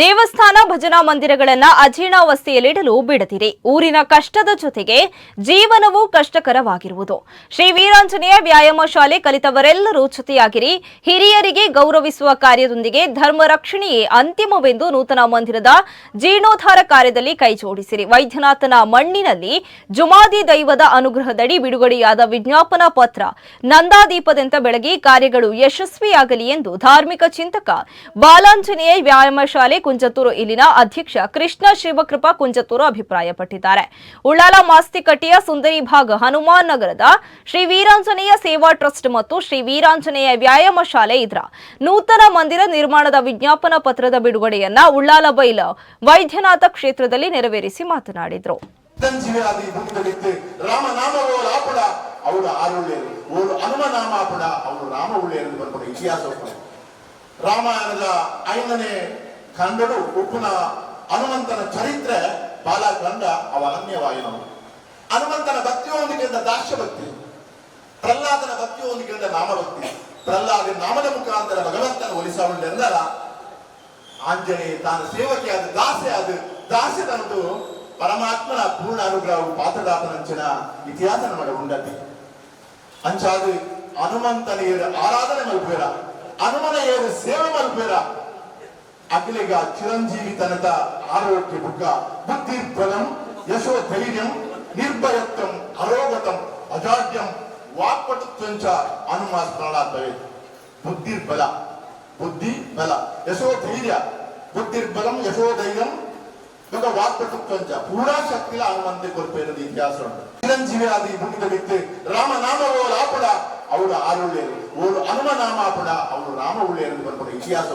ದೇವಸ್ಥಾನ ಭಜನಾ ಮಂದಿರಗಳನ್ನ ಅಜೀರ್ಣಾವಸ್ಥೆಯಲ್ಲಿಡಲು ಬಿಡದಿರಿ. ಊರಿನ ಕಷ್ಟದ ಜೊತೆಗೆ ಜೀವನವೂ ಕಷ್ಟಕರವಾಗಿರುವುದು. ಶ್ರೀ ವೀರಾಂಜನೇಯ ವ್ಯಾಯಾಮ ಶಾಲೆ ಕಲಿತವರೆಲ್ಲರೂ ಜೊತೆಯಾಗಿರಿ ಹಿರಿಯರಿಗೆ ಗೌರವಿಸುವ ಕಾರ್ಯದೊಂದಿಗೆ ಧರ್ಮ ರಕ್ಷಣೆಯೇ ಅಂತಿಮವೆಂದು ನೂತನ ಮಂದಿರದ ಜೀರ್ಣೋದ್ಧಾರ ಕಾರ್ಯದಲ್ಲಿ ಕೈಜೋಡಿಸಿರಿ ವೈದ್ಯನಾಥನ ಮಣ್ಣಿನಲ್ಲಿ ಜುಮಾದಿ ದೈವದ ಅನುಗ್ರಹದಡಿ ಬಿಡುಗಡೆಯಾದ ವಿಜ್ಞಾಪನಾ ಪತ್ರ ನಂದಾದೀಪದಂತ ಬೆಳಗಿ ಕಾರ್ಯಗಳು ಯಶಸ್ವಿಯಾಗಲಿ ಎಂದು ಧಾರ್ಮಿಕ ಚಿಂತಕ ಬಾಲಾಂಜನೇಯ ವ್ಯಾಯಾಮ ಶಾಲೆ ಕುಂಜತ್ತೂರು ಇಲ್ಲಿನ ಅಧ್ಯಕ್ಷ ಕೃಷ್ಣ ಶಿವಕೃಪಾ ಕುಂಜತೂರು ಅಭಿಪ್ರಾಯಪಟ್ಟಿದ್ದಾರೆ. ಉಳ್ಳಾಲ ಮಾಸ್ತಿಕಟ್ಟೆಯ ಸುಂದರಿ ಭಾಗ ಹನುಮಾನ್ ನಗರದ ಶ್ರೀ ವೀರಾಂಜನೇಯ ಸೇವಾ ಟ್ರಸ್ಟ್ ಮತ್ತು ಶ್ರೀ ವೀರಾಂಜನೇಯ ವ್ಯಾಯಾಮ ಶಾಲೆ ಇದರ. ನೂತನ ಮಂದಿರ ನಿರ್ಮಾಣದ ವಿಜ್ಞಾಪನಾ ಪತ್ರದ ಬಿಡುಗಡೆಯನ್ನ ಉಳ್ಳಾಲ ಬೈಲ ವೈದ್ಯನಾಥ ಕ್ಷೇತ್ರದಲ್ಲಿ ನೆರವೇರಿಸಿ ಮಾತನಾಡಿದರು. ಅವಳು ಅವಳು ಹನುಮನಾಮ ಕೂಡ ಅವಳು ರಾಮ ಇತಿಹಾಸ. ರಾಮಾಯಣದ ಐದನೇ ಕಂಡಡು ಉಪ್ಪುನ ಹನುಮಂತನ ಚರಿತ್ರೆ ಬಾಲ ಕಂಡ ಅವ ಅನನ್ಯವಾಯಿನವು ಹನುಮಂತನ ಭಕ್ತಿಯೊಂದಿಗಿಂದ ದಾಸ್ಯ ಭಕ್ತಿ ಪ್ರಹ್ಲಾದನ ಭಕ್ತಿಯೊಂದಿಗೆಂದ ನಾಮಭಕ್ತಿ. ಪ್ರಹ್ಲಾದ ನಾಮದ ಮುಖಾಂತರ ಭಗವಂತನ ಒಲಿಸವುಂಡೆಂದರ ಆಂಜನೇಯ ತಾನು ಸೇವಕಿಯಾದ ದಾಸೆ ಅದು ದಾಸೆ ತನದು ಪರಮಾತ್ಮನ ಪೂರ್ಣ ಅನುಗ್ರಹವು ಪಾತ್ರದಾತನಂಚಿನ ಇತಿಹಾಸ ನಮಗೆ ಉಂಡತಿ. ಅಂಚಾದು ಹನುಮಂತನ ಆರಾಧನೆ ಮಲ್ಪೇರ ಹನುಮನ ಏರು ಸೇವೆ ಮಲ್ಪೇರ ಅಖಿಲಿಗ ಚಿರಂಜೀವಿ ತನದ ಆರೋಗ್ಯ ಬುಗ್ಗ ಬುದ್ಧಿ ಬಲಂ ಯಶೋ ಧೈರ್ಯಂ ನಿರ್ಭಯತ್ವಂ, ಅರೋಗತಂ, ಅಜಾಡ್ಯಂ, ವಾಕ್ಪಟುತ್ವಂಚ ಹನುಮ ಸ್ಮರಣಾತ್ಮವೇ ಬುದ್ಧಿರ್ಬಲ ಬುದ್ಧಿ ಬಲ ಯಶೋ ಧೈರ್ಯ ಬುದ್ಧಿರ್ಬಲಂ ಯಶೋ ಧೈರ್ಯಂ ಇವಾಗ ವಾಕ್ಪಟುತ್ವಂಚ, ಪೂರಾ ಶಕ್ತಿಲ ಹನುಮಂತೆ ಕೊರ್ಪೇನದ ಇತಿಹಾಸ ಚಿರಂಜೀವಿ ಆದಿ ಭೂಮಿದಲ್ಲಿತ್ತು ರಾಮನಾಮವೋ ಲಾಪಡ ಅವಳು ಆರುಳ್ಳೇರು ಓಲು ಹನುಮನಾಮ ಪಡ ಅವಳು ರಾಮ ಉಳ್ಳೇರು ಬರ್ಬೋದು ಇತಿಹಾಸ